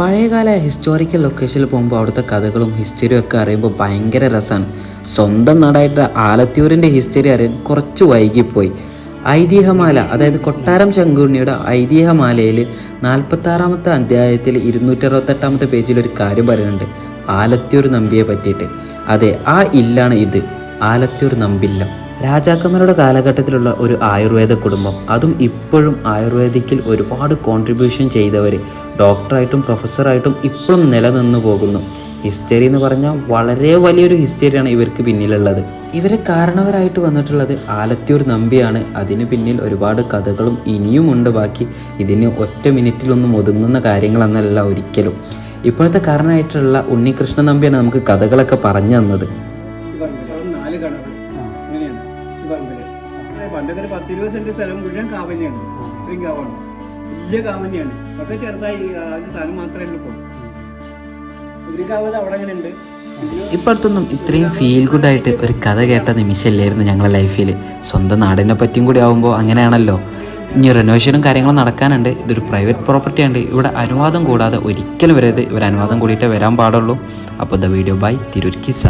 പഴയകാല ഹിസ്റ്റോറിക്കൽ ലൊക്കേഷനിൽ പോകുമ്പോൾ അവിടുത്തെ കഥകളും ഹിസ്റ്ററിയും ഒക്കെ അറിയുമ്പോൾ ഭയങ്കര രസമാണ് സ്വന്തം നാടായിട്ട് ആലത്തിയൂരിന്റെ ഹിസ്റ്ററി അറിയാൻ കുറച്ച് വൈകിപ്പോയി. ഐതിഹ്യമാല അതായത് കൊട്ടാരം ശങ്കുണ്ണിയുടെ ഐതിഹ്യമാലയിൽ നാൽപ്പത്താറാമത്തെ അധ്യായത്തിൽ ഇരുന്നൂറ്റി അറുപത്തെട്ടാമത്തെ പേജിൽ ഒരു കാര്യം പറയുന്നുണ്ട്. ആലത്തിയൂർ നമ്പിയെ പറ്റിയിട്ട്. അതെ ആ ഇല്ലാണ് ഇത്. ആലത്തിയൂർ നമ്പില്ലം. രാജാക്കന്മാരുടെ കാലഘട്ടത്തിലുള്ള ഒരു ആയുർവേദ കുടുംബം. അതും ഇപ്പോഴും ആയുർവേദിക്കിൽ ഒരുപാട് കോൺട്രിബ്യൂഷൻ ചെയ്തവർ ഡോക്ടറായിട്ടും പ്രൊഫസറായിട്ടും ഇപ്പോഴും നിലനിന്നു പോകുന്നു. ഹിസ്റ്ററി എന്ന് പറഞ്ഞാൽ വളരെ വലിയൊരു ഹിസ്റ്ററിയാണ് ഇവർക്ക് പിന്നിലുള്ളത്. ഇവരെ കാരണവരായിട്ട് വന്നിട്ടുള്ളത് ആലത്തിയൂർ നമ്പിയാണ്. അതിന് പിന്നിൽ ഒരുപാട് കഥകളും ഇനിയുമുണ്ട് ബാക്കി. ഇതിന് ഒറ്റ മിനിറ്റിലൊന്നും ഒതുങ്ങുന്ന കാര്യങ്ങളെന്നല്ല ഒരിക്കലും. ഇപ്പോഴത്തെ കാരണമായിട്ടുള്ള ഉണ്ണികൃഷ്ണ നമ്പിയാണ് നമുക്ക് കഥകളൊക്കെ പറഞ്ഞു തന്നത്. അങ്ങനെയാണ്. ഈ പറമ്പിൽ അതായത് പണ്ടത്തെ ഒരു പത്തിരുപത് സെന്റ് സ്ഥലം മുഴുവൻ കാവന്യാണ്. ഇത്രയും കാവാണ്. വലിയ കാവന്യാണ്. ഒക്കെ ചെറുതായി അതിന്റെ സ്ഥലം മാത്രമേ ഉള്ളൂ ഇപ്പോൾ ഇത്രയും കാവത് അവിടെ അങ്ങനെ ഉണ്ട്. ഇപ്പോഴത്തൊന്നും ഇത്രയും ഫീൽ ഗുഡ് ആയിട്ട് ഒരു കഥ കേട്ട നിമിഷമല്ലായിരുന്നു ഞങ്ങളുടെ ലൈഫിൽ സ്വന്തം നാടിനെ പറ്റിയും കൂടി ആവുമ്പോൾ അങ്ങനെയാണല്ലോ. ഇനി റെനോവേഷനും കാര്യങ്ങളും നടക്കാനുണ്ട്. ഇതൊരു പ്രൈവറ്റ് പ്രോപ്പർട്ടി ഉണ്ട് ഇവിടെ അനുവാദം കൂടാതെ ഒരിക്കലും വരരുത്. ഇവർ അനുവാദം കൂടിയിട്ടേ വരാൻ പാടുള്ളൂ. അപ്പോൾ the video by Tirur Kissa.